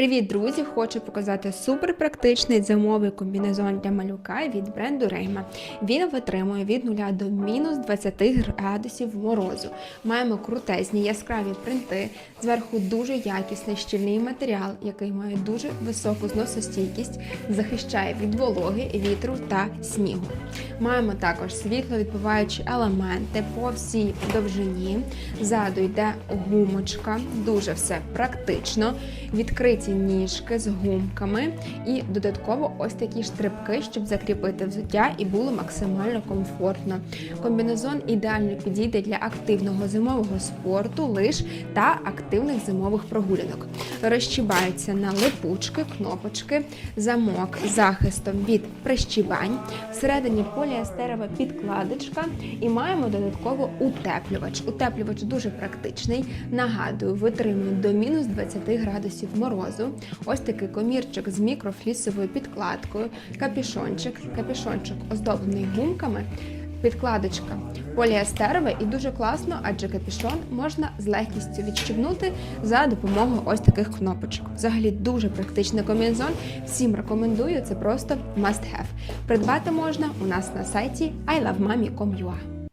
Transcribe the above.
Привіт, друзі! Хочу показати супер практичний зимовий комбінезон для малюка від бренду Рейма. Він витримує від 0 до мінус 20 градусів морозу. Маємо крутезні яскраві принти, зверху дуже якісний щільний матеріал, який має дуже високу зносостійкість, захищає від вологи, вітру та снігу. Маємо також світловідбиваючі елементи по всій довжині. Ззаду йде гумочка, дуже все практично. Відкриті ніжки з гумками і додатково ось такі штрибки, щоб закріпити взуття і було максимально комфортно. Комбінезон ідеально підійде для активного зимового спорту, лиш та активних зимових прогулянок. Розчібається на липучки, кнопочки, замок захистом від прищібань. Всередині поліестерова підкладочка і маємо додатково утеплювач. Утеплювач дуже практичний. Нагадую, витримує до мінус 20 градусів морозу. Ось такий комірчик з мікрофлісовою підкладкою, капішончик. Капішончик оздоблений гумками. Підкладочка поліестерова і дуже класно, адже капюшон можна з легкістю відщебнути за допомогою ось таких кнопочок. Взагалі дуже практичний комбінезон. Всім рекомендую, це просто must have. Придбати можна у нас на сайті ilovemami.com.ua